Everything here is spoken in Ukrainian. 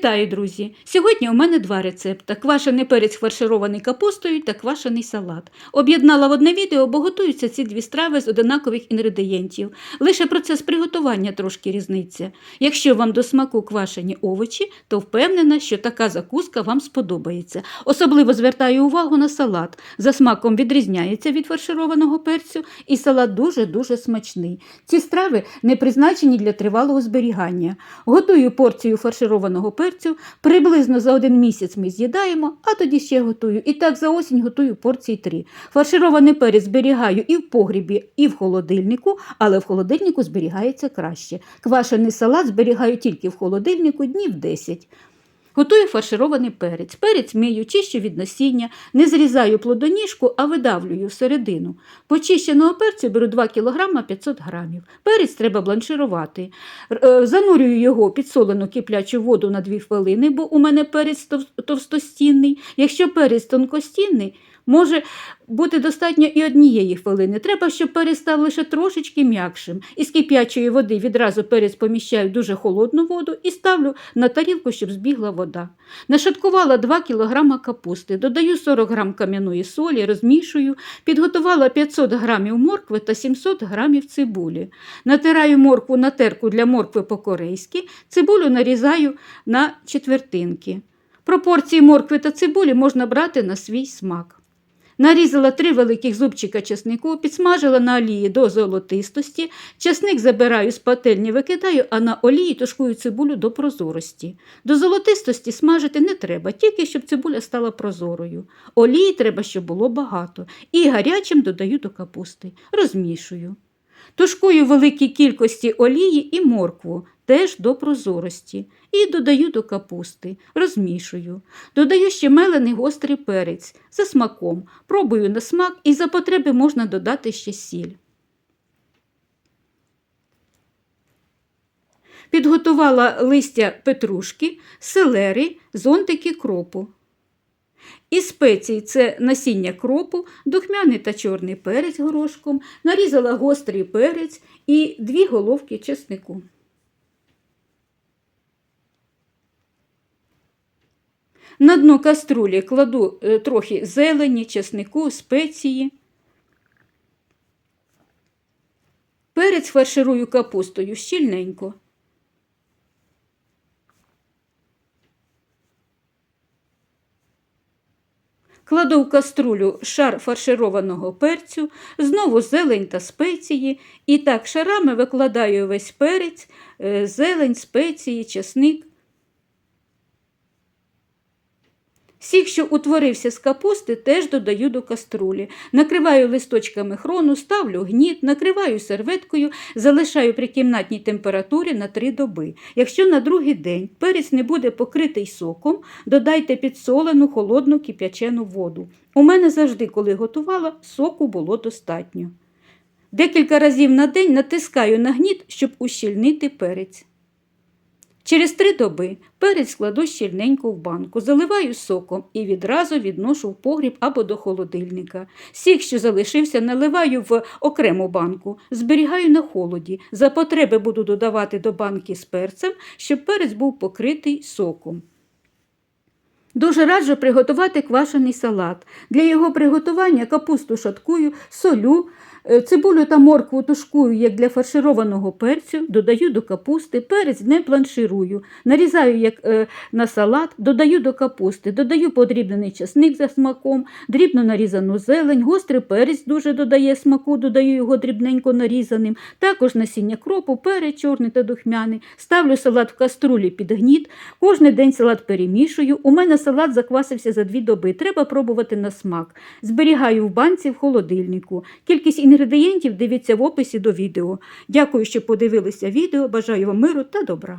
Вітаю, друзі! Сьогодні у мене два рецепти: квашений перець фарширований капустою та квашений салат. Об'єднала в одне відео, бо готуються ці дві страви з одинакових інгредієнтів. Лише процес приготування трошки різниця. Якщо вам до смаку квашені овочі, то впевнена, що така закуска вам сподобається. Особливо звертаю увагу на салат. За смаком відрізняється від фаршированого перцю, і салат дуже-дуже смачний. Ці страви не призначені для тривалого зберігання. Готую порцію фаршированого перцю, приблизно за один місяць ми з'їдаємо, а тоді ще готую. І так за осінь готую порції три. Фарширований перець зберігаю і в погрібі, і в холодильнику, але в холодильнику зберігається краще. Квашений салат зберігаю тільки в холодильнику днів 10. Готую фарширований перець. Перець мию, чищу від насіння, не зрізаю плодоніжку, а видавлюю всередину. Почищеного перцю беру 2 кг 500 г. Перець треба бланширувати. Е, Занурюю його під підсолену киплячу воду на 2 хвилини, бо у мене перець товстостінний. Якщо перець тонкостінний, може бути достатньо і однієї хвилини. Треба, щоб перець став лише трошечки м'якшим. Із кип'ячої води відразу перець поміщаю дуже холодну воду і ставлю на тарілку, щоб збігла вода. Нашаткувала 2 кг капусти, додаю 40 г кам'яної солі, розмішую, підготувала 500 г моркви та 700 г цибулі. Натираю моркву на терку для моркви по-корейськи, цибулю нарізаю на четвертинки. Пропорції моркви та цибулі можна брати на свій смак. Нарізала три великих зубчика чеснику, підсмажила на олії до золотистості. Чесник забираю з пательні, викидаю, а на олії тушкую цибулю до прозорості. До золотистості смажити не треба, тільки щоб цибуля стала прозорою. Олії треба, щоб було багато. І гарячим додаю до капусти. Розмішую. Тушкую в великій кількості олії і моркву, теж до прозорості. І додаю до капусти, розмішую. Додаю ще мелений гострий перець за смаком. Пробую на смак і за потреби можна додати ще сіль. Підготувала листя петрушки, селери, зонтики кропу. Із спецій це насіння кропу, духмяний та чорний перець горошком, нарізала гострий перець і дві головки чеснику. На дно каструлі кладу е, трохи зелені, чеснику, спеції. Перець фарширую капустою щільненько. Кладу в каструлю шар фаршированого перцю, знову зелень та спеції, і так шарами викладаю весь перець, е, зелень, спеції, чесник. Сік, що утворився з капусти, теж додаю до каструлі. Накриваю листочками хрону, ставлю гніт, накриваю серветкою, залишаю при кімнатній температурі на 3 доби. Якщо на другий день перець не буде покритий соком, додайте підсолену холодну кип'ячену воду. У мене завжди, коли готувала, соку було достатньо. Декілька разів на день натискаю на гніт, щоб ущільнити перець. Через три доби перець кладу щільненько в банку, заливаю соком і відразу відношу в погріб або до холодильника. Сік, що залишився, наливаю в окрему банку, зберігаю на холоді. За потреби буду додавати до банки з перцем, щоб перець був покритий соком. Дуже раджу приготувати квашений салат. Для його приготування капусту шаткую, солю, цибулю та моркву тушкую, як для фаршированого перцю, додаю до капусти, перець не бланширую, нарізаю як е, на салат, додаю до капусти, додаю подрібнений часник за смаком, дрібно нарізану зелень, гострий перець дуже додає смаку, додаю його дрібненько нарізаним, також насіння кропу, перець чорний та духмяний. Ставлю салат в каструлі під гніт, кожний день салат перемішую. У мене салат заквасився за дві доби. Треба пробувати на смак. Зберігаю в банці в холодильнику. Кількість інгредієнтів дивіться в описі до відео. Дякую, що подивилися відео. Бажаю вам миру та добра.